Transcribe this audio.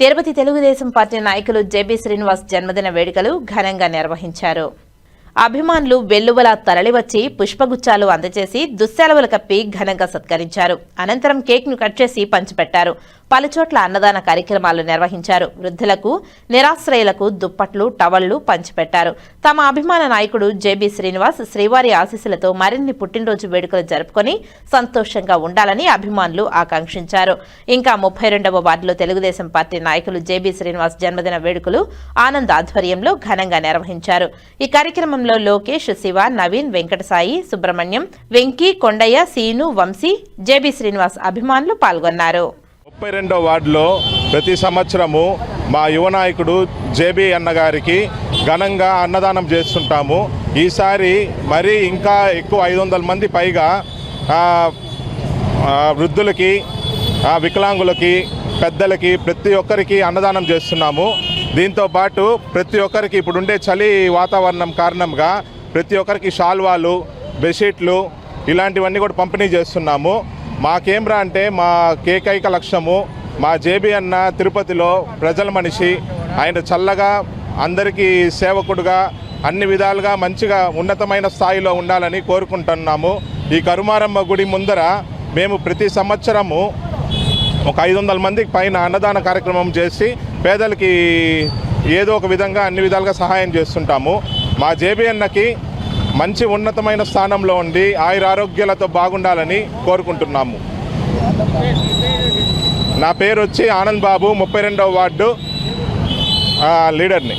Tirupati Telugu Desam party నాయకులు JB Srinivas జన్మదిన వేడుకలు ఘనంగా నిర్వహించారు. అభిమానులు వెల్లువల తరలివచ్చి పుష్పగుచ్చాలు అందజేసి దుశ్శాలవులు కప్పి ఘనంగా సత్కరించారు. అనంతరం కేక్ను కట్ చేసి పంచిపెట్టారు. పలుచోట్ల అన్నదాన కార్యక్రమాలు నిర్వహించారు. వృద్ధులకు నిరాశ్రయులకు దుప్పట్లు టవళ్ళు పంచిపెట్టారు. తమ అభిమాన నాయకుడు జేబీ శ్రీనివాస్ శ్రీవారి ఆశీస్సులతో మరిన్ని పుట్టినరోజు వేడుకలు జరుపుకొని సంతోషంగా ఉండాలని అభిమానులు ఆకాంక్షించారు. ఇంకా ముప్పై రెండవ వార్డులో తెలుగుదేశం పార్టీ నాయకులు జేబీ శ్రీనివాస్ జన్మదిన వేడుకలు ఆనంద్ ఆధ్వర్యంలో ఘనంగా నిర్వహించారు. ఈ కార్యక్రమంలో లోకేష్ శివ నవీన్ వెంకటసాయి సుబ్రహ్మణ్యం వెంకీ కొండయ్య సీను వంశీ జేబీ శ్రీనివాస్ అభిమానులు పాల్గొన్నారు. ముప్పై రెండో వార్డులో ప్రతి సంవత్సరము మా యువ నాయకుడు జేబీ అన్నగారికి ఘనంగా అన్నదానం చేస్తుంటాము. ఈసారి మరీ ఇంకా ఎక్కువ ఐదు వందల మంది పైగా వృద్ధులకి వికలాంగులకి పెద్దలకి ప్రతి ఒక్కరికి అన్నదానం చేస్తున్నాము. దీంతో పాటు ప్రతి ఒక్కరికి ఇప్పుడుండే చలి వాతావరణం కారణంగా ప్రతి ఒక్కరికి షాల్వాలు బెడ్షీట్లు ఇలాంటివన్నీ కూడా పంపిణీ చేస్తున్నాము. మాకేమ్రా అంటే మా కేకైక లక్ష్యము మా జేబీ అన్న తిరుపతిలో ప్రజల మనిషి ఆయన చల్లగా అందరికీ సేవకుడుగా అన్ని విధాలుగా మంచిగా ఉన్నతమైన స్థాయిలో ఉండాలని కోరుకుంటున్నాము. ఈ కరుమారమ్మ గుడి ముందర మేము ప్రతి సంవత్సరము ఒక ఐదు వందల మందికి పైన అన్నదాన కార్యక్రమం చేసి పేదలకి ఏదో ఒక విధంగా అన్ని విధాలుగా సహాయం చేస్తుంటాము. మా జేబీఎన్నకి మంచి ఉన్నతమైన స్థానంలో ఉండి ఆయుర ఆరోగ్యాలతో బాగుండాలని కోరుకుంటున్నాము. నా పేరు వచ్చి ఆనంద్ బాబు ముప్పై రెండవ వార్డు లీడర్ని.